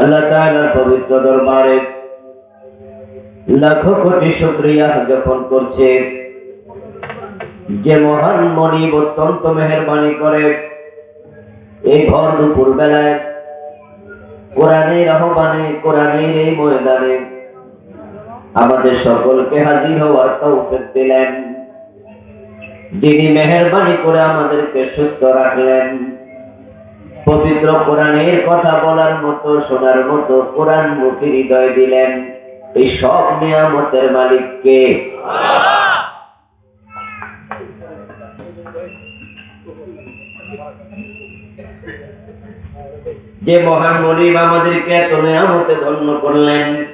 আল্লাহ তাআলার পবিত্র দরবারে লাখো কোটি শুকরিয়া জ্ঞাপন করছে। যে মহান মনিব অত্যন্ত মেহরবানি করে এই ভর দুপুর বেলায় কোরআনের আহ্বানে, কোরআনের এই ময়দানে আমাদের সকলকে হাজির হওয়ার তৌফিক দিলেন। যিনি মেহরবানি করে আমাদেরকে সুস্থ রাখলেন। পবিত্র কোরআনের কথা বলার মতো, শোনার মতো কোরআন মুখী হৃদয় দিলেন। এই সব নিয়ামতের মালিককে। যে মহান মনিব আমাদেরকে এত নিয়ামতে ধন্য করলেন।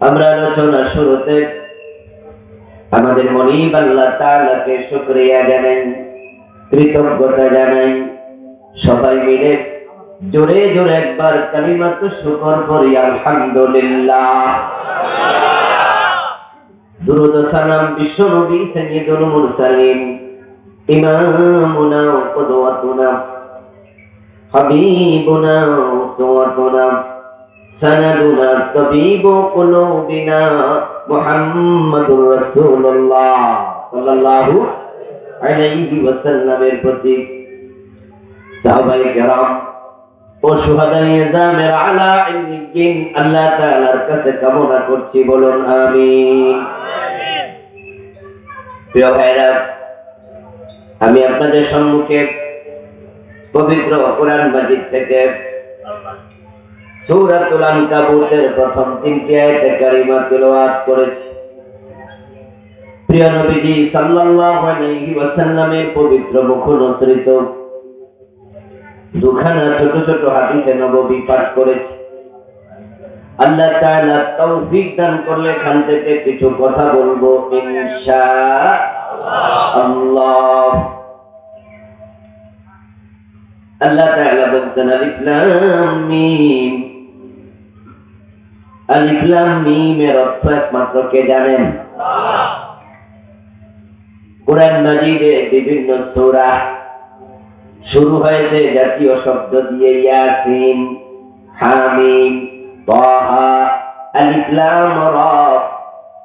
আমরা আলোচনা শুরুতে আমাদের মনিব আল্লাহ তাআলাকে শুকরিয়া জানাই, কৃতজ্ঞতা জানাই। সবাই মিলে জোরে জোরে একবার কালিমাতু শুকর করি আলহামদুলিল্লাহ। দুরুদ সালাম বিশ্ব নবী ইমামুনা হাবিবুনা সনদুনা কুলুবিনা মুহাম্মাদুর রাসূলুল্লাহ সাল্লাল্লাহু আলাইহি ওয়াসাল্লামের প্রতি সাহাবায়ে কেরাম ও জামের আলা ইল্লিয়িন আল্লাহ তাআলার কাছে কামনা করছি, বলুন আমিন। প্রিয় ভাইরা, আমি আপনাদের সম্মুখে পবিত্র কোরআন মাজিদ থেকে সূরাতুল আনকাবুতের প্রথম তিনটি আয়াতে কারিমা তেলাওয়াত করেছি। প্রিয় নবীজি সাল্লাল্লাহু আলাইহি ওয়াসাল্লামের পবিত্র মুখ নসৃত দুখানা ছোট ছোট হাদিসে নববী পাঠ করেছি। আল্লাহ তাআলা তৌফিক দান করলে এখান থেকে কিছু কথা বলব ইনশাআল্লাহ। আল্লাহ তাআলা বলছেন আলিফ লাম মিম। আলিফ লাম মিমের অর্থ একমাত্র কে জানেন? কোরআন মাজিদে বিভিন্ন সূরা। শুরু হয়েছে জাতীয় শব্দ দিয়ে ইয়াসিন, হামিম, তাহা, আলিফ লাম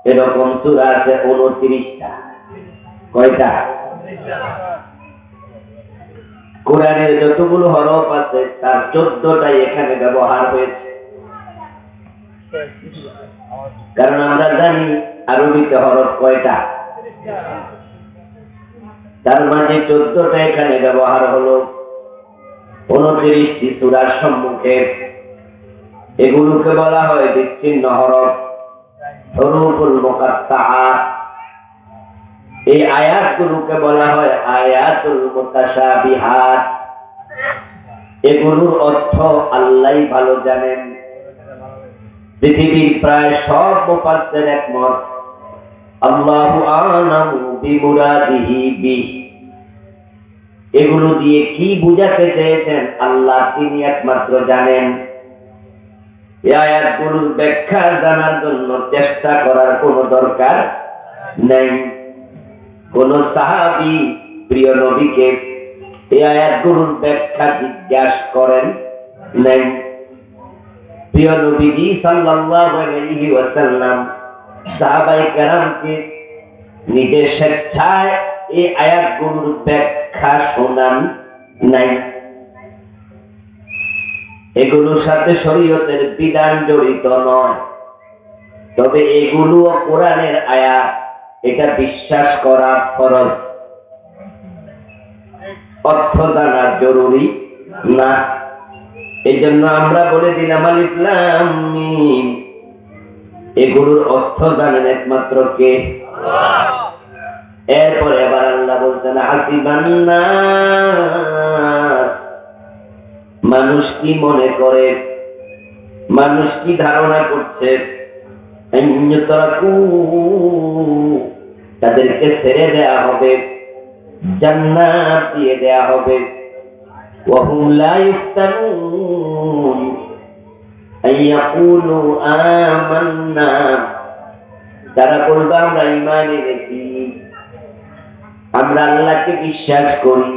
এরকম সূরা আছে 29টা কয়টা? কোরআনের যতগুলো হরফ আছে, তার চোদ্দটাই এখানে ব্যবহার হয়েছে। কারণ আমরা জানি আরবিতে হরফ কয়টা? তার মাঝে চোদ্দটা এখানে ব্যবহার হলো। উনত্রিশটি সুরার সম্মুখে। এগুলোকে বলা হয় বিচ্ছিন্ন হরফ হরুফুল মুকাত্তাআত এই আয়াতগুলোকে বলা হয় আয়াতুল মুতাশাবিহাত। এগুলোর অর্থ আল্লাহই ভালো জানেন। পৃথিবীর প্রায় সব মুফাসসির একমত। আল্লাহু আলামু বিমুরাদিহি বিহি এগুলো দিয়ে কি বুঝাতে চেয়েছেন? আল্লাহ তিনি একমাত্র জানেন। এই আয়াতগুলোর ব্যাখ্যা জানার জন্য চেষ্টা করার কোনো দরকার নেই। কোন সাহাবি প্রিয় নবীকে এই আয়াতগুলোর ব্যাখ্যা জিজ্ঞাসা করেন নাই। প্রিয় নবীজি সাল্লাল্লাহু আলাইহি ওয়াসাল্লাম সাহাবাই কেরামকে নিজের স্বেচ্ছায় এই আয়াতগুলোর ব্যাখ্যা শোনান নাই। এগুলোর সাথে শরীয়তের বিধান জড়িত নয়। তবে এগুলো কোরআনের আয়াত, এটা বিশ্বাস করা ফরজ। অর্থ জানা জরুরি না। এই জন্য আমরা বলে দিলাম আলিফলাম এগুলোর অর্থ জানেন একমাত্র কে? এরপরে আবার আল্লাহ বলছেন, হাসিবান্নাস। মানুষ কি মনে করে? মানুষ কি ধারণা করছে? তাদেরকে ছেড়ে দেয়া হবে, জান্নাত দিয়ে দেয়া হবে। ওহুম লা أن يقولوا آمنا তারা বলবে আমরা ইমান এনেছি আমরা আল্লাহকে বিশ্বাস করি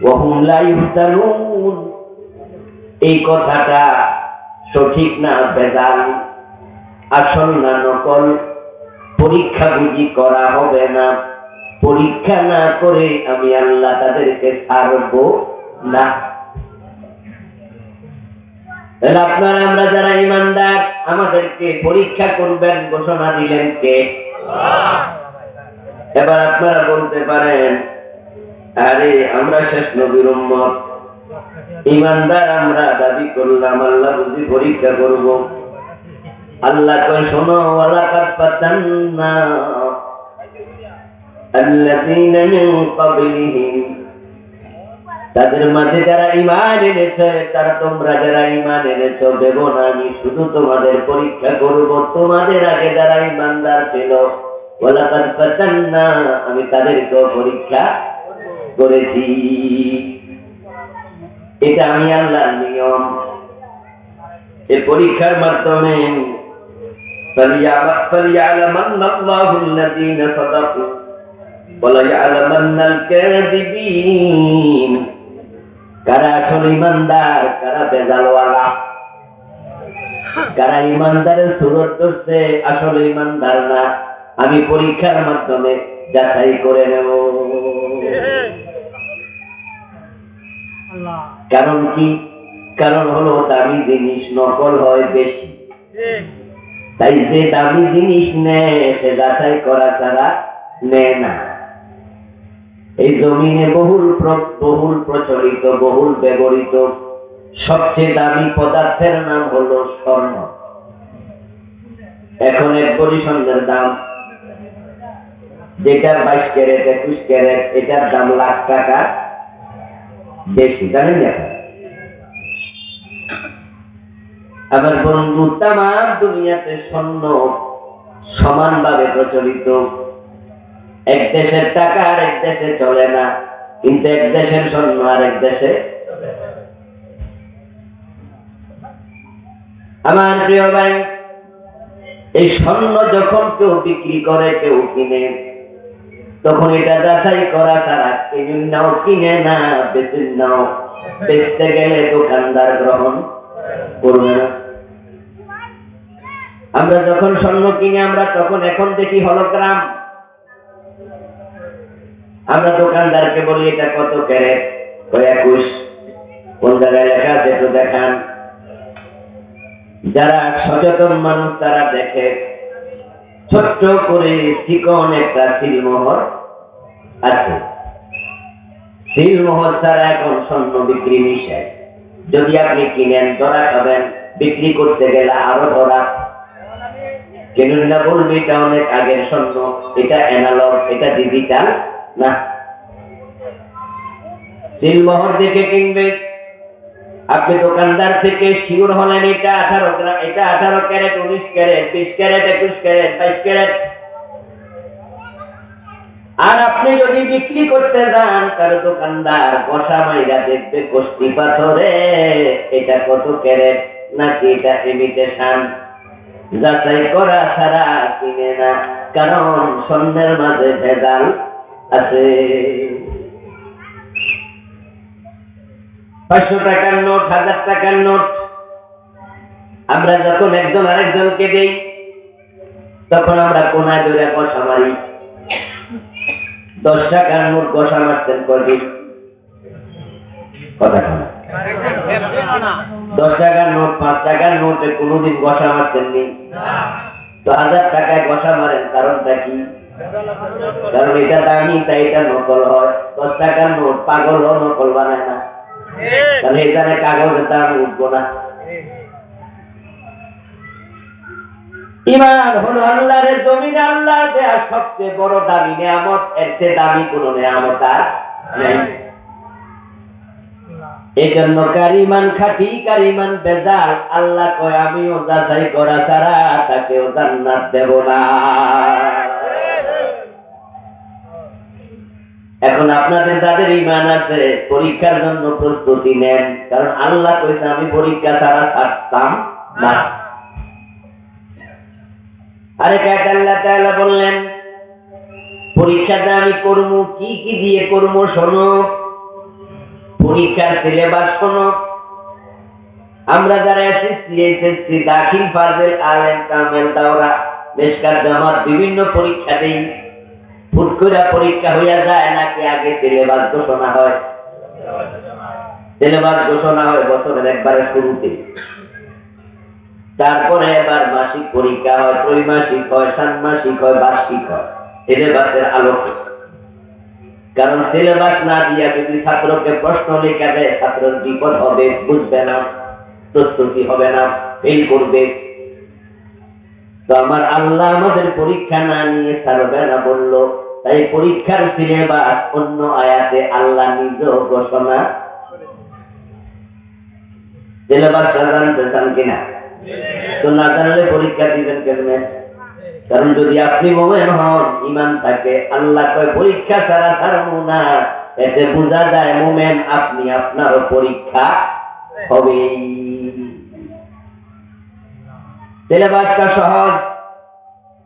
وهم لا يفتنون এই কথাটা সঠিক না বেজাল আসল না নকল পরীক্ষা বুঝি করা হবে না পরীক্ষা না করে আমি আল্লাহ তাদেরকে ছাড়ব না তাহলে আপনারা আমরা যারা ইমানদার আমাদেরকে পরীক্ষা করবেন ঘোষণা দিলেন কে? এবার আপনারা বলতে পারেন আরে আমরা শেষ নবীর উম্মত। ইমানদার আমরা দাবি করলাম আল্লাহ বুঝি পরীক্ষা করব। আল্লাহ কই শোনো ওয়ালাকাদ ফাতান্না আল্লাযীনা মিন ক্বাবলিহিম। তাদের মাঝে যারা ইমান এনেছে তারা তোমরা যারা ইমান এনেছো দেব না আমি শুধু তোমাদের পরীক্ষা করব তোমাদের আগে যারা ইমানদার ছিল ওয়ালাকাদ ফাতান্না আমি তাদেরকেও পরীক্ষা করেছি এটা আমি আল্লাহর নিয়ম এই পরীক্ষার মাধ্যমে فليعلم- فليعلمن الله الذين صدقوا وليعلمن الكاذبين কারা আসল ইমানদার কারা বেজালওয়ালা কারা ইমানদারের সুরত ধরছে আসল ইমানদার না। আমি পরীক্ষার মাধ্যমে যাচাই করে নেব। কারণ কি? কারণ হলো দামি জিনিস নকল হয় বেশি। তাই যে দামি জিনিস নেয় সে যাচাই করা ছাড়া নেয় না। এই জমিনে বহুল বহুল প্রচলিত, বহুল ব্যবহৃত, সবচেয়ে দামি পদার্থের নাম হলো স্বর্ণ। এখন এক স্বর্ণের দাম। যেটার বাইশ ক্যারেট, একুশ ক্যারেট, এটার দাম লাখ টাকা বেশি, জানেন এখন আমার বন্ধু, তামাম দুনিয়াতে স্বর্ণ সমানভাবে প্রচলিত। এক দেশের টাকা আর এক দেশে চলে না, কিন্তু এক দেশের স্বর্ণ আর এক দেশে আমার প্রিয় ভাই, এই স্বর্ণ যখন কেউ বিক্রি করে, কেউ কিনে, তখন এটা যাচাই করা ছাড়া কিনুন নাও, কিনে না, বেচুন নাও। বেচতে গেলে দোকানদার গ্রহণ করবে না। আমরা যখন স্বর্ণ কিনে, আমরা তখন এখন দেখি হলোগ্রাম। আমরা দোকানদারকে বলি, এটা কত ক্যারেট? ওই একুশ। কোন জায়গায় লেখা আছে একটু দেখান। যারা সচেতন মানুষ, তারা দেখে। ছোট্ট করে চিকন একটা সিলমোহর আছে। সিলমোহর ছাড়া এখন স্বর্ণ বিক্রি মিশায় যদি আপনি কিনেন, ধরা খাবেন, বিক্রি করতে গেলে আরও ধরা। কেনুন না বলবে, এটা অনেক আগের স্বর্ণ, এটা অ্যানালগ এটা ডিজিটাল না। সিলমোহর দেখে কিনবে। আপনি দোকানদার থেকে শিওর হলেন, এটা আঠারো গ্রাম, এটা আঠারো ক্যারেট, উনিশ ক্যারেট, বিশ ক্যারেট, একুশ ক্যারেট, বাইশ ক্যারেট। আর আপনি যদি বিক্রি করতে যান, তার দোকানদার বসা মাইরা দেখবে কষ্টি পাথরে, এটা কত ক্যারেট? নাকি এটা ইমিটেশন যাচাই করা ছাড়া কিনে না, কারণ স্বর্ণের মাঝে ভেজাল। আছে। পাঁচশো টাকার নোট, হাজার টাকার নোট। আমরা যখন একজন আরেকজনকে দেই, তখন আমরা কোনায় ধরে কষা মারি। দশ টাকার নোট কষা মারতেন কদিন কথা দশ টাকার নোট, পাঁচ টাকার নোটে কোনোদিন কষা মারতেন নি তো হাজার টাকায় কষা মারেন কারণটা কি? কারণ এটা দামি, তাই এটা নকল হয়। দশ টাকার নোট পাগল নকল বানায় না। তাহলে এখানে কাগজের দাম উঠবো না। ইমান আল্লাহ দেয়া সবচেয়ে বড় দামি নিয়ামত। এর চেয়ে দামি কোন নিয়ামত আর এই জন্য কারিমান খাটি কারিমান বেজাল, আল্লাহ কয়, আমিও যাচাই করা ছাড়া তাকেও জান্নাত দেব না। এখন আপনাদের যাদের ইমান আছে, পরীক্ষার জন্য প্রস্তুতি নেন। কারণ আল্লাহ কইছে, আমি পরীক্ষা ছাড়া ছাড়তাম না। আরে কাক, আল্লাহ তাআলা বললেন পরীক্ষাটা আমি করব কি কি দিয়ে করব শোনো? পরীক্ষার সিলেবাস শোনো। আমরা যারা এসএসসি এসএসসি, দাখিল ফাজেল আলেম, কামেল, দাওরা বেশকার জামাত, বিভিন্ন পরীক্ষা দেই। ফুট করে পরীক্ষা হইয়া যায় নাকি আগে সিলেবাস ঘোষণা হয়? সিলেবাস ঘোষণা হয় বছরের একবারে শুরুতে। তারপরে এবার মাসিক পরীক্ষা হয়, ত্রৈমাসিক হয়, ষান্মাসিক হয়, বার্ষিক হয়। সিলেবাসের আলোকে। কারণ সিলেবাস না দিয়া যদি ছাত্রকে প্রশ্ন লেখা দেয় ছাত্রের বিপদ হবে, বুঝবে না, প্রস্তুতি হবে না, ফেল করবে। তো আমার আল্লাহ আমাদের পরীক্ষা না নিয়ে ছাড়বে না বলল তাই পরীক্ষার সিলেবাস অন্য আয়াতে আল্লাহ নিজ ঘোষণা সিলেবাসটা জানতে চান কিনা? তো না জানলে পরীক্ষা দিবেন কেমনে? কারণ যদি আপনি মোমেন হন, ইমান থাকে, আল্লাহ কয়, পরীক্ষা ছাড়া ছাড়বো না। এতে বোঝা যায় মোমেন আপনি আপনারও পরীক্ষা হবে সিলেবাসটা সহজ।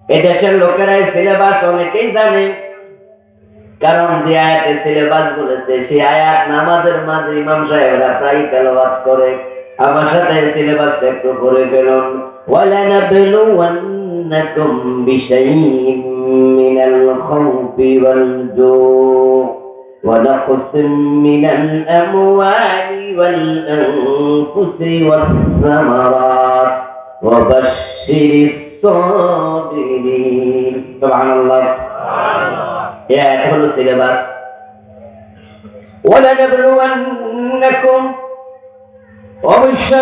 এদেশের দেশের লোকেরাই সিলেবাস অনেকেই জানে। কারণ যে আয়াতে সিলেবাস বলেছে সেই আয়াত নামাজের মাঝে ইমাম সাহেবরা প্রায় তেলাওয়াত করে আমার সাথে সিলেবাসটা একটু পড়ে ফেলুন وَلَنَبْلُوَنَّكُمْ بِشَيْءٍ مِّنَ الْخَوْفِ وَالْجُوعِ ونقص من الأموال والأنفس والثمرات وبشر الصابرين سبحان الله হলো সিলেবাস।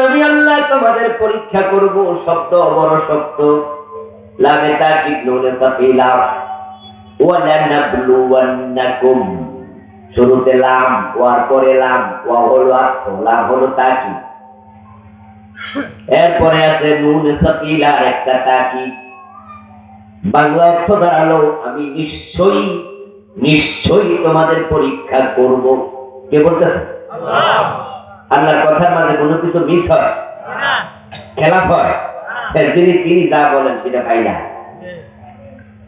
আমি আল্লাহ তোমাদের পরীক্ষা করব, শব্দ বড় শব্দ। লামে তাকিদ নুনে তাফিলা শুরুতে লাম, ওয়ার পরে লাম, ওয়া হলো আর্থ লাম হলো তাকিদ এরপরে আছে নুন সকিলার একটা তাকি বাংলা অর্থ দাঁড়াল, আমি নিশ্চয়ই নিশ্চয়ই তোমাদের পরীক্ষা করব। কে বলতেছে? আল্লাহর কথার মাঝে কোনো কিছু মিস হয়? খেলাফ হয়? হ্যাঁ, যিনি তিনি যা বলেন সেটা পাই না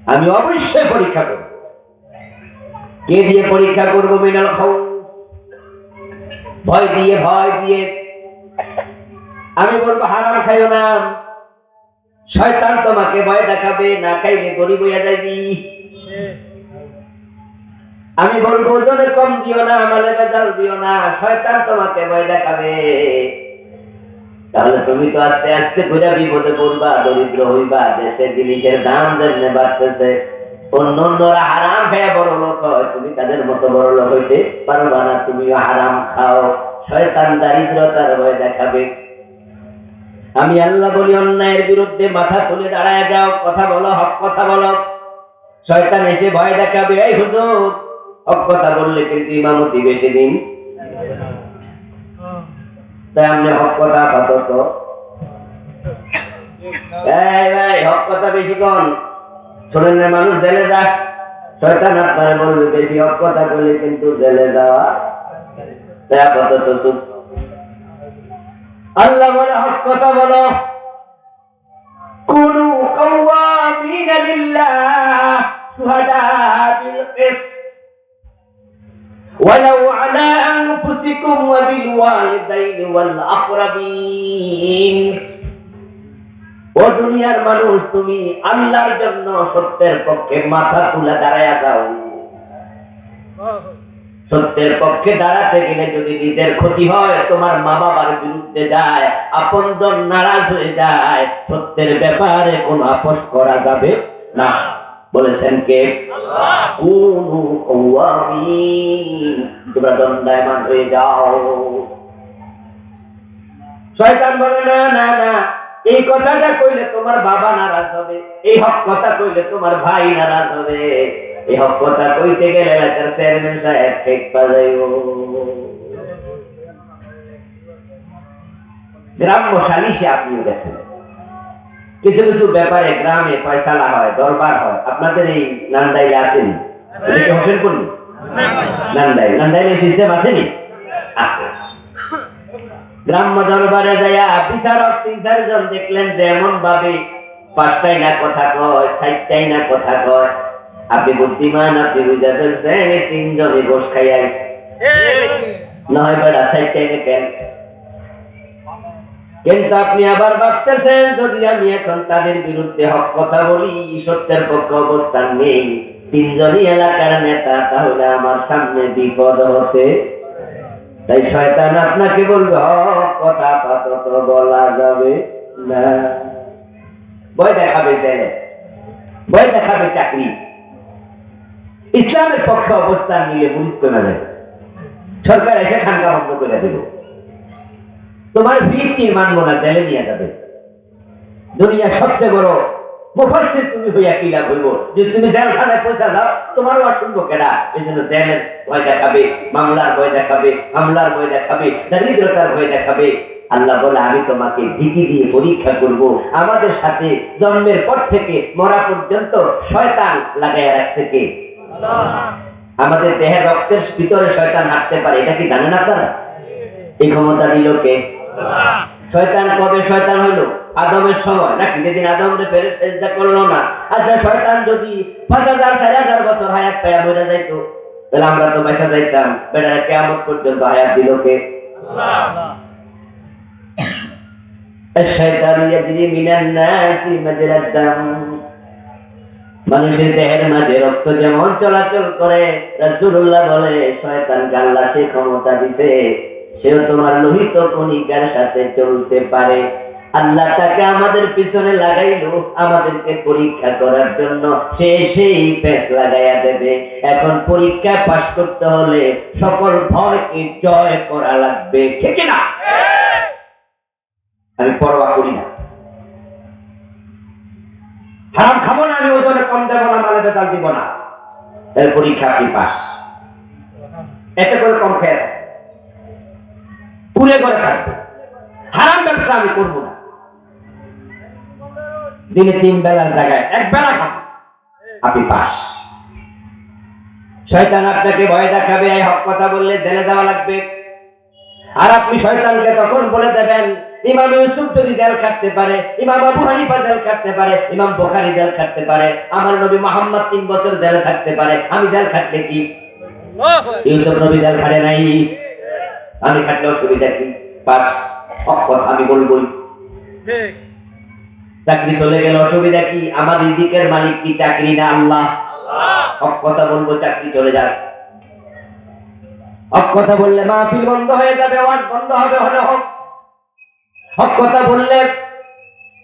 আমি অবশ্যই পরীক্ষা করব। কে দিয়ে পরীক্ষা করব মিনাল খাও ভয় দিয়ে ভয় দিয়ে। আমি বলব হারাম খাইও না। শয়তান তোমাকে ভয় দেখাবে না খাইলে গরিব হইয়া যাইবি। আমি বলব ওজনে কম দিও না, মালে বেজাল দিও না, শয়তান তোমাকে ভয় দেখাবে। তাহলে তুমি তো আস্তে আস্তে ঘুরে বিপদে পড়বা, দরিদ্র হইবা, দেশের জিনিসের দাম যেমনে বাড়তেছে, অন্য অন্যরা হারাম খেয়ে বড় লোক হয়, তুমি তাদের মতো বড় লোক হইতে পারবা না, তুমিও হারাম খাও, শয়তান দারিদ্রতার ভয় দেখাবে। আমি আল্লাহ বলি, অন্যায়ের বিরুদ্ধে মাথা তুলে দাঁড়ায় যাও, কথা বলো, হক কথা বলো। শয়তান এসে ভয় দেখাবে, এই হুজুর কথা বললে কিন্তু ইমামতি বেশি দিন তাই আপনি হক কথা আপাতত। এই ভাই হক কথা বেশি কন। শোনেন না, মানুষ জেলে যাক। শয়তান আপনারা বলবে, বেশি হক কথা বললে কিন্তু জেলে যাওয়া তাই আপাতত চুপ। আল্লাহ বলে হক কথা বলো। কুনু কাওয়ামিনা লিল্লাহ শুহাদা বিল কিসত। ولو على أنفسكم وبالوالدين والأقربين ও দুনিয়ার মানুষ তুমি আল্লাহর জন্য সত্যের পক্ষে মাথা তুলে দাঁড়ায় যাও সত্যের পক্ষে দাঁড়াতে গেলে যদি নিজের ক্ষতি হয় তোমার মা বাবার বিরুদ্ধে যায় আপনজন নারাজ হয়ে যায় সত্যের ব্যাপারে কোনো আপোষ করা যাবে না বলেছেন কে? তোমরা দণ্ডায়মান হয়ে যাও। শয়তান বলে না না না এই কথাটা কইলে তোমার বাবা নারাজ হবে। এই হক কথা কইলে তোমার ভাই নারাজ হবে। এই হক কথা কইতে গেলে এলাকার চেয়ারম্যান সাহেব ঠিক পাজাইব গ্রাম্য সালিশে আপনিও গেছেন। কিছু কিছু ব্যাপারে গ্রামে ফয়সালা হয় দরবার হয়। আপনাদের এই নান্দাইলে আসেনি? হোসেন নান্দাইল। সিস্টেম আসেনি? আছে। গ্রাম্য দরবারে যাইয়া বিচারক তিন চারজন দেখলেন যে এমন ভাবে পাঁচটাই না কথা কয় সাইটটাই না কথা কয়। আপনি বুদ্ধিমান আপনি বুঝা ফেলছেন এই তিনজনই বস খাইয়া। নয় বেড়া সাইটটাই না কেন? কিন্তু আপনি আবার ভাবতেছেন, যদি আমি এখন তাদের বিরুদ্ধে হক কথা বলি, সত্যের পক্ষে অবস্থান নেই। তিনজনই এলাকার নেতা, তাহলে আমার সামনে বিপদ হতে? তাই শয়তান আপনাকে বলবে, হক কথা আপাতত বলা যাবে না। ভয় দেখাবে ভয় দেখাবে চাকরি। ইসলামের পক্ষে অবস্থান নিলে মুরিদ কমে যাবে। সরকার এসে খানকা বন্ধ করে দেব। তোমার ভিত্তি মানবো না জেলে নিয়ে যাবে। দুনিয়ার সবচেয়ে বড় মুফাসসির তুমি হইয়া কি লাভ হইব? যে তুমি জেলখানায় পয়সা দাও তোমারও আর শুনব কেডা এই জন্য জেলের ভয় দেখাবে, মামলার ভয় দেখাবে, হামলার ভয় দেখাবে, দারিদ্রতার ভয় দেখাবে। আল্লাহ বলে, আমি তোমাকে ভীতি দিয়ে পরীক্ষা করব। আমাদের সাথে জন্মের পর থেকে মরা পর্যন্ত শয়তান লাগাইয়া রাখছে কে? আমাদের দেহের রক্তের ভিতরে শয়তান হাঁটতে পারে, এটা কি জানেন আপনারা? এই ক্ষমতা দিল কে? শয়তান কবে শয়তান হইল? আদমের সময়। নাকি যেদিন আদমরে ফেরে চেষ্টা করল না? আচ্ছা শয়তান যদি পাঁচ হাজার, চার হাজার বছর হায়াত পায়া বেড়ে যাইত, তাহলে আমরা তো বেঁচা যাইতাম। বেড়ার কেমন পর্যন্ত হায়াত দিল কে? শয়তান ইয়াজরি মিনান নাসি মাজরাদ দাম মানুষের দেহের মাঝে রক্ত যেমন চলাচল করে, রাসূলুল্লাহ বলে শয়তান গাল্লা সে ক্ষমতা দিতে সেও তোমার লোহিত কণিকার সাথে চলতে পারে? আল্লাহ তাকে আমাদের পিছনে লাগাইলো, আমাদেরকে পরীক্ষা করার জন্য। সে সেই পেস লাগাইয়া দেবে। এখন পরীক্ষা পাশ করতে হলে সকল ভয়কে জয় করা লাগবে। ঠিক না আমি পরোয়া করি না। হারাম খাব না, আমি ওজনে কম দেবো না মালে বেতাল দিব না। পরীক্ষা আপনি পাস এতে করে কম খেয়ে পুরে করে থাকবে হারাম ব্যবসা আমি করব না। দিনে তিন বেলার জায়গায় এক বেলা খাব। আপনি পাস। শয়তান আপনাকে ভয় দেখাবে এই হক কথা বললে জেলে দেওয়া লাগবে। আর আপনি শয়তানকে তখন বলে দেবেন ইমাম ইউসুফ যদি জেল খাটতে পারে ইমাম আবু হানিফা জেল খাটতে পারে ইমাম বোখারি জেল খাটতে পারে আমার নবী মোহাম্মদ তিন বছর জেল থাকতে পারে আমি জেল খাটলে কি? ইউসুফ নবী জেল খাটে নাই। আমি খাটলে অসুবিধা কি পাস অক্ষর আমি বলবই। চাকরি চলে গেলে অসুবিধা কি? আমার রিজিকের মালিক কি চাকরি না আল্লাহ? হক কথা বলব চাকরি চলে যাক। হক কথা বললে মাহফিল বন্ধ হয়ে যাবে ওয়াজ বন্ধ হবে হলে হোক। হক কথা বললে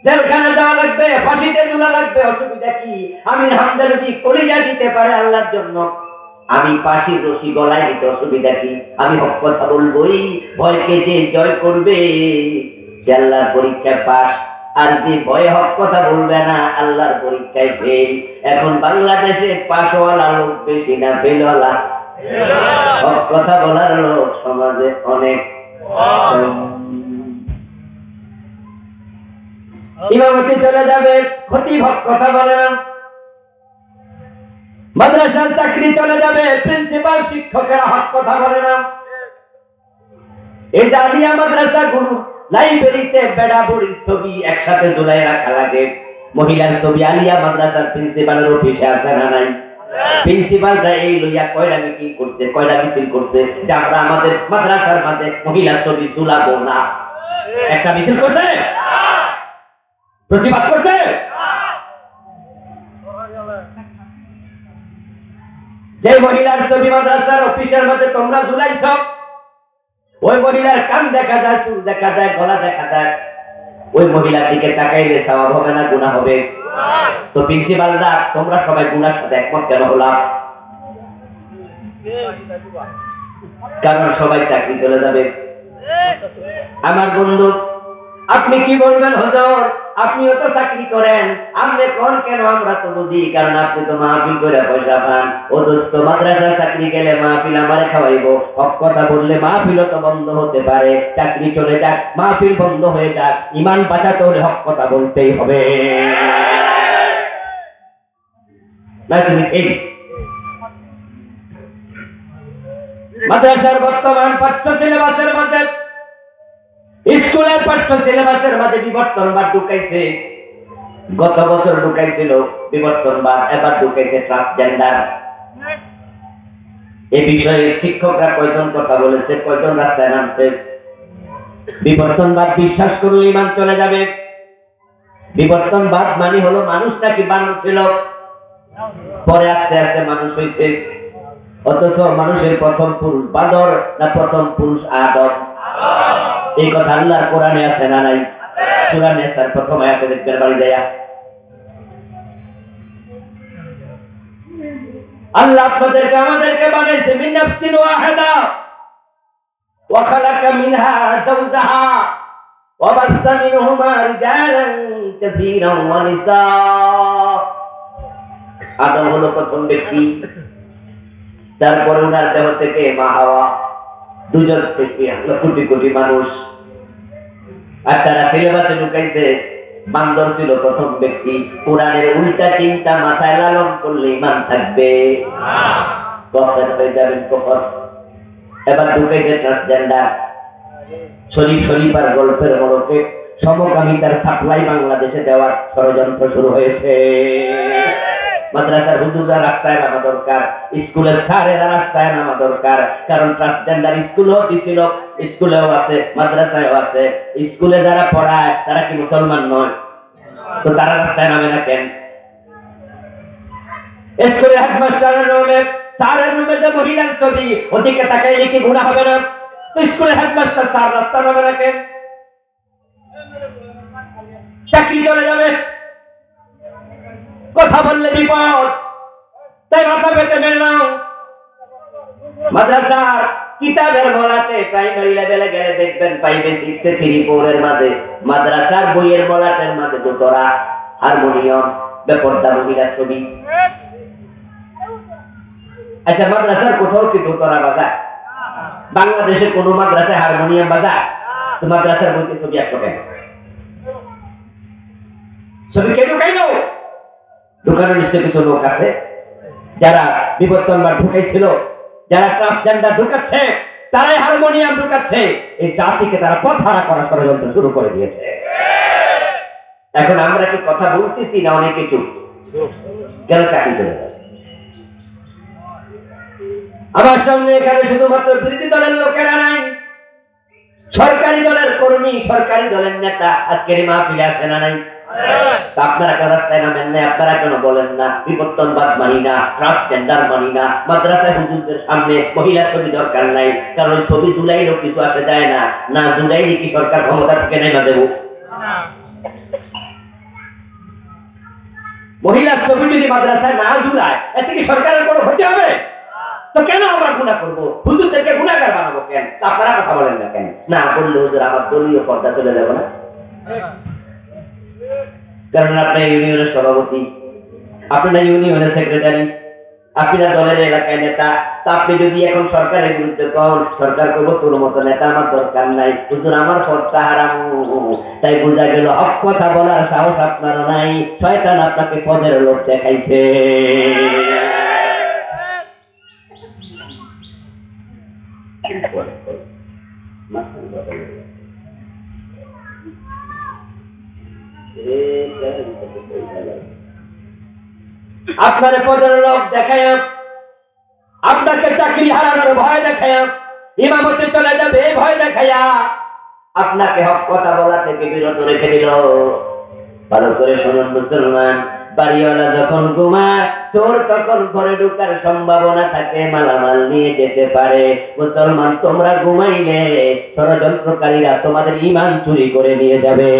জেলখানে যাওয়া লাগবে ফাঁসিতে তোলা লাগবে অসুবিধা কি? আমি হামদা যদি কলিজা দিতে পারে আল্লাহর জন্য? আমি পাশির রশি গলায় দিতে অসুবিধা কি? আমি হক কথা বলবোই, ভয়কে যে জয় করবে, সে পরীক্ষায় পাস আর যে ভয় হক কথা বলবে না, আল্লাহর পরীক্ষায় ফেল। এখন বাংলাদেশে পাশওয়ালা লোক বেশি না, ফেলওয়ালা? হক কথা বলার লোক সমাজে অনেক। ইমামতি চলে যাবে, ক্ষতি হক কথা বলে না। মাদ্রাসার চাকরি চলে যাবে প্রিন্সিপাল শিক্ষকেরা হক কথা বলে না। এই জালিয়া মাদ্রাসা গুরু, লাইব্রেরিতে বেড়া বুড়ির ছবি একসাথে ঝুলাই রাখা লাগে। মহিলার ছবি আলিয়া মাদ্রাসার প্রিন্সিপালের অফিসে আছে না নাই? প্রিন্সিপালরা এই লইয়া কয়টা মিটিং করছে মিছিল করছে যে আমরা আমাদের মাদ্রাসার মাঝে মহিলার ছবি ঝুলাবো না। একটা মিছিল করছে? প্রতিবাদ করছে? যে মহিলার ছবি মাদ্রাসার অফিসের মধ্যে তোমরা ঝুলাইছ, ওই মহিলার কান দেখা যায়, চুল দেখা যায়, গলা দেখা যায়। ওই মহিলার দিকে তাকাইলে সওয়াব হবে না, গুনাহ হবে। তো প্রিন্সিপালরা তোমরা সবাই গুণার সাথে একমত কেন হলাম কারণ সবাই চাকরি চলে যাবে। আমার বন্ধু, আপনি কি বলবেন হজর? আপনিও তো চাকরি করেন। আপনি কোন কেন আমরা তো বুঝি? কারণ আপনি তো মাহফিল করে পয়সা পান। ও দোস্ত মাদ্রাসা চাকরি গেলে মাহফিল আমারে খাওয়াইব। হক কথা বললে মাহফিলও তো বন্ধ হতে পারে। চাকরি চলে যাক, মাহফিল বন্ধ হয়ে যাক। ইমান বাঁচাতে হলে হক কথা বলতেই হবে। মাদ্রাসার বর্তমান পাঠ্য সিলেবাসের মধ্যে স্কুলের পাঠ্য সিলেবাসের মাঝে বিবর্তনবাদ ঢুকাইছে। গত বছর ঢুকাইছিল এবার ঢুকাইছে ট্রান্সজেন্ডার এ বিষয়ে শিক্ষকরা কয়জন কথা বলেছে, কয়জন রাস্তায় নামছে? বিবর্তনবাদ বিশ্বাস করলে ইমান চলে যাবে। বিবর্তনবাদ মানে হলো মানুষ নাকি বানর ছিল? পরে আস্তে আস্তে মানুষ হয়েছে অথচ মানুষের প্রথম পুরুষ বাদর না প্রথম পুরুষ আদম? এই কথা আল্লাহর কোরআনে আছে না নাই? কোরআনে তার প্রথম আয়াতে দেখবেন, বাড়ি যায় আল্লাহ আপনাদেরকে, আমাদেরকে বানাইছে, মিন নাফসিন ওয়াহিদা। ওয়া খালাকা মিনহা যাওজাহা। ওয়া বাসসা মিনহুমা রিজালান কাসীরান ওয়া নিসা। আদম হলো প্রথম ব্যক্তি। তারপরে ওনার দেহ থেকে মা হাওয়া। দুজন কোটি কোটি মানুষ। আর তারা সিলেবাসে ঢুকাইছে বান্দর ছিল প্রথম ব্যক্তি। কোরআনের উল্টা চিন্তা মাথায় লালন করলে ইমান থাকবে। কফের হয়ে যাবেন কফর এবার ঢুকেছে ট্রান্সজেন্ডার শরীফ শরীফার গল্পের মোড়কে সমকামিতার সাপ্লাই বাংলাদেশে দেওয়ার ষড়যন্ত্র শুরু হয়েছে। মাদ্রাসার হুজুররা রাস্তায় নামা দরকার, স্কুলের স্যারেরা রাস্তায় নামা দরকার। কারণ ট্রান্সজেন্ডার স্কুলেও দিছিল, স্কুলেও আছে, মাদ্রাসায়ও আছে। স্কুলে যারা পড়ায়, তারা কি মুসলমান নয়? তো তারা রাস্তায় নামে না কেন? স্কুলের হেডমাস্টারের রুমে, স্যারের রুমে যে মহিলার ছবি, ওদিকে তাকাইলে কি গুণা হবে না? তো স্কুলের হেডমাস্টার স্যার রাস্তা নামে না কেন? চাকরি চলে যাবে কথা বললে বিপদ। তাই মাথা পেতে মেনে মাদ্রাসার কিতাবের মলাতে প্রাইমারি লেভেলে গেলে দেখবেন পাইবে সিক্সে থ্রি ফোরের মাঝে মাদ্রাসার বইয়ের মলাটের মাঝে দোতরা হারমোনিয়াম, বেপর্দা মহিলার ছবি। আচ্ছা মাদ্রাসার কোথাও কি দোতরা বাজায়? বাংলাদেশের কোন মাদ্রাসায় হারমোনিয়াম বাজায়? তো মাদ্রাসার বইতে ছবি আসতো কেন? ছবি কে ঢুকাইল? ঢুকানোর নিশ্চয় কিছু লোক আছে, যারা বিবর্তন বা ঢুকাইছিল যারা ট্রান্সজেন্ডার ঢুকাচ্ছে তারাই হারমোনিয়াম ঢুকাচ্ছে এই জাতিকে তারা পথ হারা করা ষড়যন্ত্র শুরু করে দিয়েছে। এখন আমরা কি কথা বলতেছি না অনেক কিছু? কেন চাকরি চলে যায় আমার সঙ্গে এখানে শুধুমাত্র বিরোধী দলের লোকেরা নাই, সরকারি দলের কর্মী, সরকারি দলের নেতা, আজকের মাহফিলে আছে না নাই? আপনারা রাস্তায় নামেন না আপনারা কেন বলেন না বিবর্তনবাদ মানি না ট্রান্সজেন্ডার মানি না, মাদ্রাসায় হুজুরদের সামনে মহিলা ছবি দরকার নাই, কারণ ওই ছবি জুলাইলেও কিছু আসে যায় না না জুলাইলে কি সরকার ক্ষমতা থেকে নেমা দেবো? মহিলার ছবি যদি মাদ্রাসায় না ঝুলায় এতে কি সরকারের কোনো ক্ষতি হবে? তো কেন আমরা গুণা করব? হুজুরদেরকে গুণাগার বানাবো কেন? আপনারা কথা বলেন না কেন? না বললে হুজুর, আমার দলীয় পর্দা চলে যাব না? কারণ আপনার ইউনিয়নের সভাপতি। আপনার ইউনিয়নের সেক্রেটারি আপনার দলের এলাকায় নেতা, তা আপনি যদি এখন সরকারের বিরুদ্ধে কন, সরকার করব তোর মতো নেতা আমার দরকার নাই। হুজুর, আমার সব হারাম। তাই বোঝা গেল, হক কথা বলার সাহস আপনার নাই। শয়তান আপনাকে পদের লোক দেখাইছে। আপনার পদের লোক দেখায়, আপনাকে চাকরি হারানোর ভয় দেখায়, ইমামতে চলে যাবে ভয় দেখায়া। আপনাকে হক কথা বলা থেকে বিরত রেখে দিল? ভালো করে শুনুন মুসলমান, বাড়িওয়ালা যখন ঘুমায়, চোর তখন ঘরে ঢুকার সম্ভাবনা থাকে, মালামাল নিয়ে যেতে পারে। মুসলমান, তোমরা ঘুমাইলে ষড়যন্ত্রকারীরা তোমাদের ইমান চুরি করে নিয়ে যাবে।